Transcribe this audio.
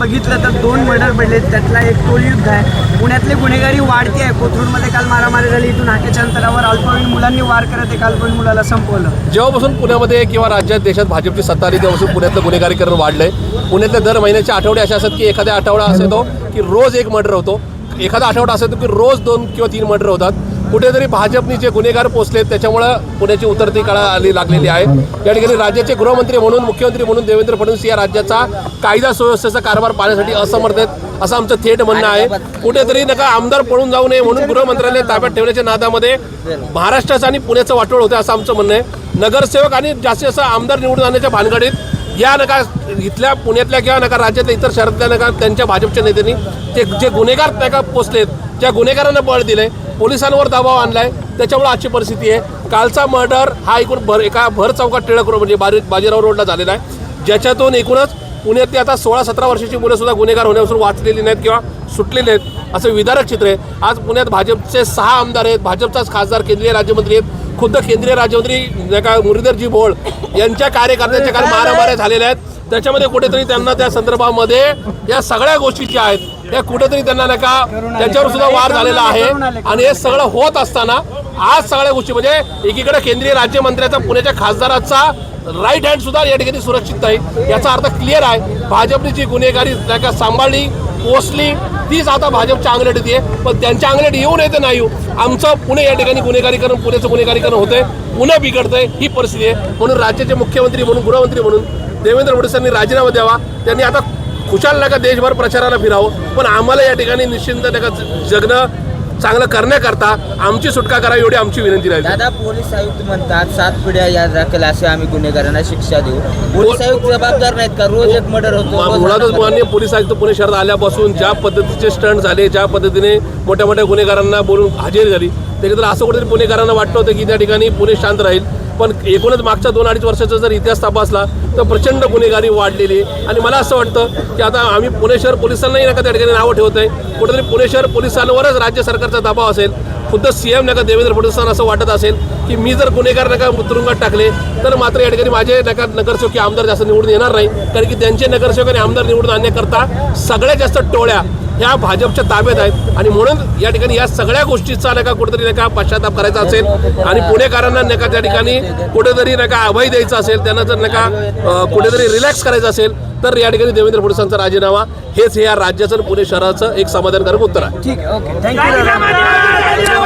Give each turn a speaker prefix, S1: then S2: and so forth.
S1: बघितलं तर दोन मर्डर पडले त्यातला एक टोलयुद्ध आहे. पुण्यातली गुन्हेगारी वाढते आहे. कोथरूडमध्ये काल मारामारी झाली. इथून हाकेच्या अंतरावर अल्पवयीन मुलांनी वार करत एका अल्पवयीन मुलाला संपवलं.
S2: जेव्हापासून पुण्यामध्ये किंवा राज्यात देशात भाजपची सत्ता आली तेव्हापासून पुण्यातलं गुन्हेगारीकरण वाढलंय. पुण्यातले दर महिन्याचे आठवडे असे असतात की एखाद्या आठवडा असा येतो की रोज एक मर्डर होतो. एखादा आठवडा असा येतो की रोज दोन किंवा तीन मर्डर होतात. कुठेतरी भाजपने जे गुन्हेगार पोचलेत त्याच्यामुळं पुण्याची उतरती काळा आली लागलेली आहे. या ठिकाणी राज्याचे गृहमंत्री म्हणून मुख्यमंत्री म्हणून देवेंद्र फडणवीस या राज्याचा कायदा सुव्यवस्थेचा कारभार पाहण्यासाठी असमर्थ आहेत असं आमचं थेट म्हणणं आहे. कुठेतरी नका आमदार पळून जाऊ नये म्हणून गृहमंत्र्याने ताब्यात ठेवण्याच्या नादामध्ये महाराष्ट्राचं आणि पुण्याचं वाटोळ होतं असं आमचं म्हणणं आहे. नगरसेवक आणि जास्तीत जास्त आमदार निवडून आणण्याच्या भानगडीत या नका इथल्या पुण्यातल्या किंवा नका राज्यातल्या इतर शहरातल्या नका त्यांच्या भाजपच्या नेत्यांनी ते जे गुन्हेगार नका पोचलेत ज्या गुन्हेगारांना बळ दिले पोलिसांवर दबाव आणलाय. त्याच्यामुळे आजची परिस्थिती आहे. कालचा मर्डर हा एकूण भर एका भर चौकात टिळक रोड म्हणजे बारी बाजीराव रोडला झालेला आहे. ज्याच्यातून एकूणच पुण्यातली आता सोळा सतरा वर्षाची मुलं सुद्धा गुन्हेगार होण्यापासून वाचलेली नाहीत किंवा सुटलेली आहेत असं विदारक चित्र आहे. आज पुण्यात भाजपचे सहा आमदार आहेत. भाजपचाच खासदार केंद्रीय राज्यमंत्री आहेत. खुद्द केंद्रीय राज्यमंत्री नाही का मुरलीधरजी भोळ यांच्या कार्यकर्त्यांच्या काल मारामाऱ्या झालेल्या आहेत. त्याच्यामध्ये कुठेतरी त्यांना त्या संदर्भामध्ये या सगळ्या गोष्टी ज्या आहेत या कुठेतरी त्यांना नाही का त्याच्यावर सुद्धा वार झालेला आहे. आणि हे सगळं होत असताना आज सगळ्या गोष्टी म्हणजे एकीकडे केंद्रीय राज्यमंत्र्याचा पुण्याच्या खासदाराचा राईट हँड सुद्धा या ठिकाणी सुरक्षित आहे. याचा अर्थ क्लिअर आहे. भाजपने जी गुन्हेगारी नाही का सांभाळली पोचली तीच आता भाजपच्या अंगलट येते. पण त्यांच्या अंगलट येऊ नये तर नाही येऊ आमचं पुणे या ठिकाणी गुन्हेगारीकरण पुण्याचं गुन्हेगारीकरण होतंय. पुन्हा बिघडतंय ही परिस्थिती आहे. म्हणून राज्याचे मुख्यमंत्री म्हणून गृहमंत्री म्हणून देवेंद्र फडणवीसांनी राजीनामा द्यावा. त्यांनी आता खुशाल नका देशभर प्रचाराला फिरावं. पण आम्हाला या ठिकाणी निश्चिंत नका जगणं. चांगलं करण्याकरता आमची सुटका करावी एवढी आमची विनंती राहील.
S3: दादा पोलीस आयुक्त म्हणतात सात पिढ्या याद राखेल असे आम्ही गुन्हेगारांना शिक्षा देऊ. पोलीस आयुक्त जबाबदार नाहीत का? रोज एक मर्डर होतो
S2: मा-
S3: रोज
S2: मुळातच
S3: हाणामारी
S2: माननीय पोलीस आयुक्त पुणे शहरात आल्यापासून ज्या पद्धतीचे स्टंट झाले ज्या पद्धतीने मोठ्या मोठ्या गुन्हेगारांना बोलून हजेरी झाली त्याच्यात असं कुठेतरी पुणेकरांना वाटतं होतं की त्या ठिकाणी पुणे शांत राहील. पण एकूणच मागच्या दोन अडीच वर्षाचा जर इतिहास तपासला तर प्रचंड गुन्हेगारी वाढलेली आणि मला असं वाटतं की आता आम्ही पुणे शहर पोलिसांनाही नका त्या ठिकाणी नावं ठेवत आहे. कुठेतरी पुणे शहर पोलिसांवरच राज्य सरकारचा दबाव असेल. खुद्द सी एम नका देवेंद्र फडणवीसांना असं वाटत असेल की मी जर गुन्हेगार नका तुरुंगात टाकले तर मात्र या ठिकाणी माझे नका नगरसेवक आमदार जास्त निवडून येणार नाही. कारण की त्यांचे नगरसेवक आणि आमदार निवडून आणण्याकरता सगळ्यात जास्त टोळ्या ह्या भाजपच्या ताब्यात आहेत. आणि म्हणून या ठिकाणी या सगळ्या गोष्टीचा नका कुठेतरी नका पश्चाताप करायचा असेल. आणि पुणेकरांना नका त्या ठिकाणी कुठेतरी नका अभय द्यायचा असेल. त्यांना जर नका कुठेतरी रिलॅक्स करायचा असेल तर या ठिकाणी देवेंद्र फडणवीसांचा राजीनामा हेच हे या राज्याचं पुणे शहराचं एक समाधानकारक उत्तर आहे.
S1: ठीक ओके. थँक्यू